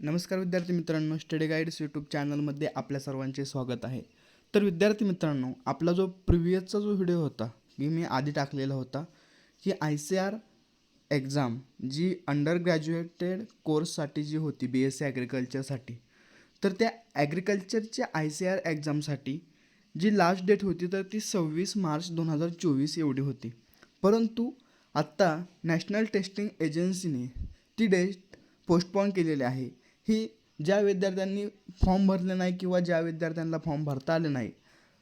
नमस्कार विद्यार्थी मित्रांनो स्टडी गाईड्स यूट्यूब चॅनलमध्ये आपल्या सर्वांचे स्वागत आहे. तर विद्यार्थी मित्रांनो आपला जो प्रिव्हियसचा जो व्हिडिओ होता की मी आधी टाकलेला होता की आय सी आर एक्झाम जी अंडर ग्रॅज्युएटेड कोर्ससाठी जी होती बी एस सी ॲग्रिकल्चरसाठी तर त्या ॲग्रिकल्चरच्या आय सी आर एक्झामसाठी जी लास्ट डेट होती तर ती सव्वीस मार्च दोन हजार चोवीस एवढी होती. परंतु आत्ता नॅशनल टेस्टिंग एजन्सीने ती डेट पोस्टपॉन केलेली आहे. ही ज्या विद्यार्थ्यांनी फॉर्म भरले नाही किंवा ज्या विद्यार्थ्यांना फॉर्म भरता आले नाही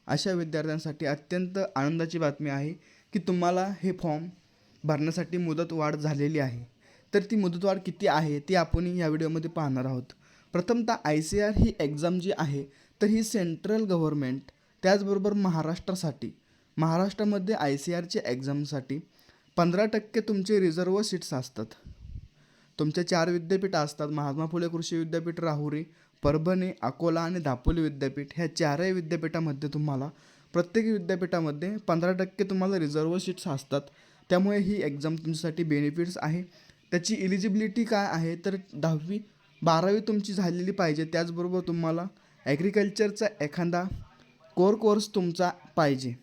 अशा विद्यार्थ्यांसाठी अत्यंत आनंदाची बातमी आहे की तुम्हाला हे फॉर्म भरण्यासाठी मुदतवाढ झालेली आहे. तर ती मुदतवाढ किती आहे ती आपण या व्हिडिओमध्ये पाहणार आहोत. प्रथमतः आय सी आर ही एक्झाम जी आहे तर ही सेंट्रल गव्हर्मेंट त्याचबरोबर महाराष्ट्रासाठी महाराष्ट्रामध्ये आय सी आरच्या एक्झामसाठी पंधरा टक्के तुमचे रिझर्व सीट्स असतात. तुमचे चार विद्यापीठं असतात महात्मा फुले कृषी विद्यापीठ राहुरी परभणी अकोला आणि दापोली विद्यापीठ. ह्या चारही विद्यापीठामध्ये तुम्हाला प्रत्येक विद्यापीठामध्ये पंधरा टक्के तुम्हाला रिझर्व सीट्स असतात. त्यामुळे ही एक्झाम तुमच्यासाठी बेनिफिट्स आहे. त्याची इलिजिबिलिटी काय आहे? तर दहावी बारावी तुमची झालेली पाहिजे. त्याचबरोबर तुम्हाला ॲग्रिकल्चरचा एखादा कोर कोर्स तुमचा पाहिजे.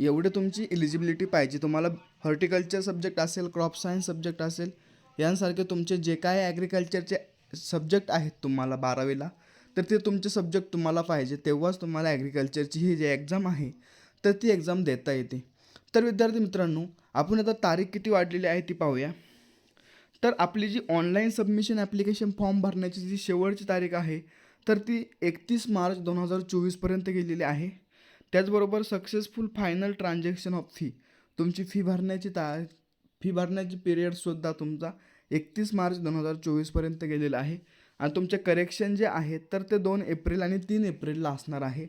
एवढे तुमची इलिजिबिलिटी पाहिजे. तुम्हाला हॉर्टिकल्चर सब्जेक्ट असेल क्रॉप सायन्स सब्जेक्ट असेल यांसारखे तुमचे जे काय ॲग्रिकल्चरचे सब्जेक्ट आहेत तुम्हाला बारावीला तर ते तुमचे सब्जेक्ट तुम्हाला पाहिजे तेव्हाच तुम्हाला ॲग्रिकल्चरची ही जी एक्झाम आहे तर ती एक्झाम देता येते. तर विद्यार्थी मित्रांनो आपण आता तारीख किती वाढलेली आहे ती पाहूया. तर आपली जी ऑनलाईन सबमिशन ॲप्लिकेशन फॉर्म भरण्याची जी शेवटची तारीख आहे तर ती एकतीस मार्च दोन हजार चोवीसपर्यंत गेलेली आहे. त्याचबरोबर successful final transaction of fee तुमची फी भरण्याची ता फी भरण्याची पिरियडसुद्धा तुमचा एकतीस मार्च दोन हजार चोवीसपर्यंत गेलेला आहे. आणि तुमचे करेक्शन जे आहेत तर ते दोन एप्रिल आणि तीन एप्रिलला असणार आहे.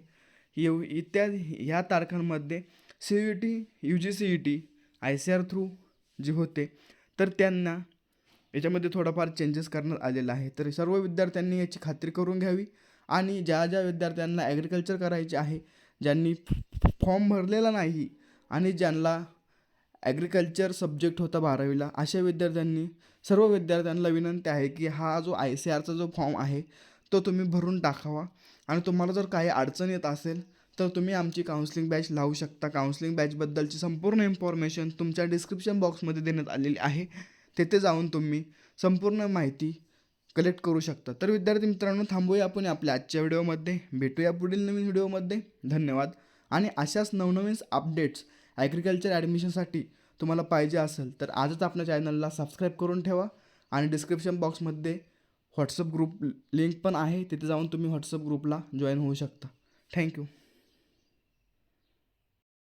येऊ इत्यादी ह्या तारखांमध्ये C U T U G C E T I C R through जे होते तर त्यांना याच्यामध्ये थोडाफार चेंजेस करण्यात आलेला आहे. तर सर्व विद्यार्थ्यांनी याची खात्री करून घ्यावी. आणि ज्या ज्या विद्यार्थ्यांना ॲग्रिकल्चर करायचे आहे ज्यांनी फॉर्म भरलेला नाही आणि ज्यांना ॲग्रिकल्चर सब्जेक्ट होता बारावीला. अशा विद्यार्थ्यांनी सर्व विद्यार्थ्यांना विनंती आहे की हा जो आय सी आरचा जो फॉर्म आहे तो तुम्ही भरून टाकावा. आणि तुम्हाला जर काही अडचण येत असेल तर तुम्ही आमची काउन्सिलिंग बॅच लावू शकता. काउन्सिलिंग बॅचबद्दलची संपूर्ण इन्फॉर्मेशन तुमच्या डिस्क्रिप्शन बॉक्समध्ये देण्यात आलेली आहे. तेथे जाऊन तुम्ही संपूर्ण माहिती कलेक्ट करू शकता. तर विद्यार्थी मित्रांनो थांबूया आपण आपल्या आजच्या व्हिडिओमध्ये भेटूया पुढील नवीन व्हिडिओमध्ये धन्यवाद. आणि अशाच नवनवीन अपडेट्स ॲग्रिकल्चर ॲडमिशनसाठी तुम्हाला पाहिजे असेल तर आजच आपल्या चॅनलला सबस्क्राईब करून ठेवा आणि डिस्क्रिप्शन बॉक्समध्ये व्हॉट्सअप ग्रुप लिंक पण आहे. तिथे जाऊन तुम्ही व्हॉट्सअप ग्रुपला जॉईन होऊ शकता. थँक्यू